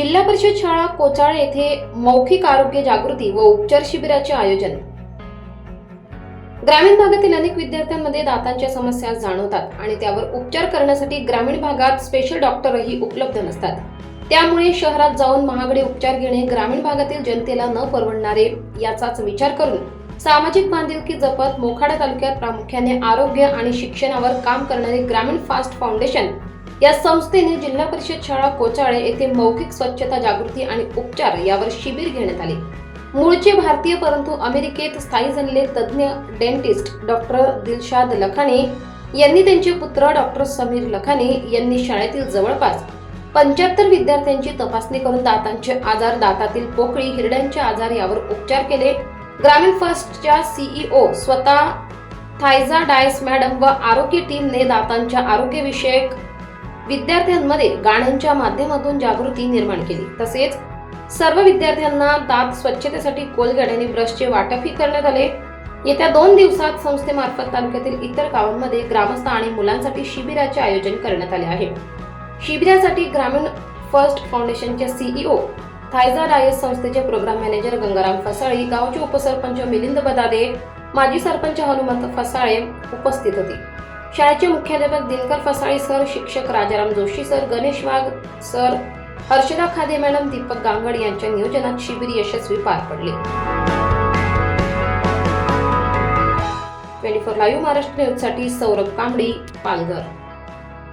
जिल्हा परिषद शाळा कोचाळ येथे मौखिक आरोग्य जागृती व उपचार शिबिराचे आयोजन. ग्रामीण भागातील अनेक विद्यार्थ्यांमध्ये दातांच्या समस्या जाणवतात आणि त्यावर उपचार करण्यासाठी ग्रामीण भागात स्पेशल डॉक्टरही उपलब्ध नसतात. त्यामुळे शहरात जाऊन महागडे उपचार घेणे ग्रामीण भागातील जनतेला न परवडणारे याचाच विचार करून सामाजिक बांधिलकी जपत मोखाडा तालुक्यात प्रामुख्याने आरोग्य आणि शिक्षणावर काम करणारे ग्रामीण फास्ट फाउंडेशन या संस्थेने जिल्हा परिषद शाळा कोचाळे येथे मौखिक स्वच्छता जागृती आणि उपचार यावर शिबिर घेण्यात आले. मूळचे भारतीय परंतु अमेरिकेत स्थायी झालेले तज्ज्ञ डेंटिस्ट डॉक्टर दिलशाद लखाने यांनी त्यांचे पुत्र डॉक्टर समीर लखाने यांनी शाळेतील जवळपास पंच्याहत्तर विद्यार्थ्यांची तपासणी करून दातांचे आजार दातातील पोकळी हिरड्यांचे आजार यावर उपचार केले. ग्रामीण फर्स्टच्या सीईओ स्वतः थायझा डायस मॅडम व आरोग्य टीमने दातांच्या आरोग्यविषयक विद्यार्थ्यांमध्ये गाण्यांच्या माध्यमातून जागृती निर्माण केली. तसेच सर्व विद्यार्थ्यांना दात स्वच्छतेसाठी कोलगड आणि ब्रशचे वाटपही करण्यात आले. येत्या दोन दिवसात संस्थेमार्फत तालुक्यातील इतर गावांमध्ये ग्रामस्थ आणि मुलांसाठी शिबिराचे आयोजन करण्यात आले आहे. शिबिरासाठी ग्रामीण फर्स्ट फाउंडेशनचे सीईओ थायझा डायस संस्थेचे प्रोग्राम मॅनेजर गंगाराम फसाळी गावचे उपसरपंच मिलिंद बदादे माजी सरपंच हनुमंत फसाळे उपस्थित होते. शाळेचे मुख्याध्यापक दिनकर फसाळी सर शिक्षक Rajaram Joshi sir Ganesh Wagh sir Harshada Khade madam Deepak Gangad यांच्या नियोजनात शिबिर यशस्वी पार पडले. ट्वेंटी फोर लाईव्ह महाराष्ट्र न्यूजसाठी सौरभ कांबडी पालघर.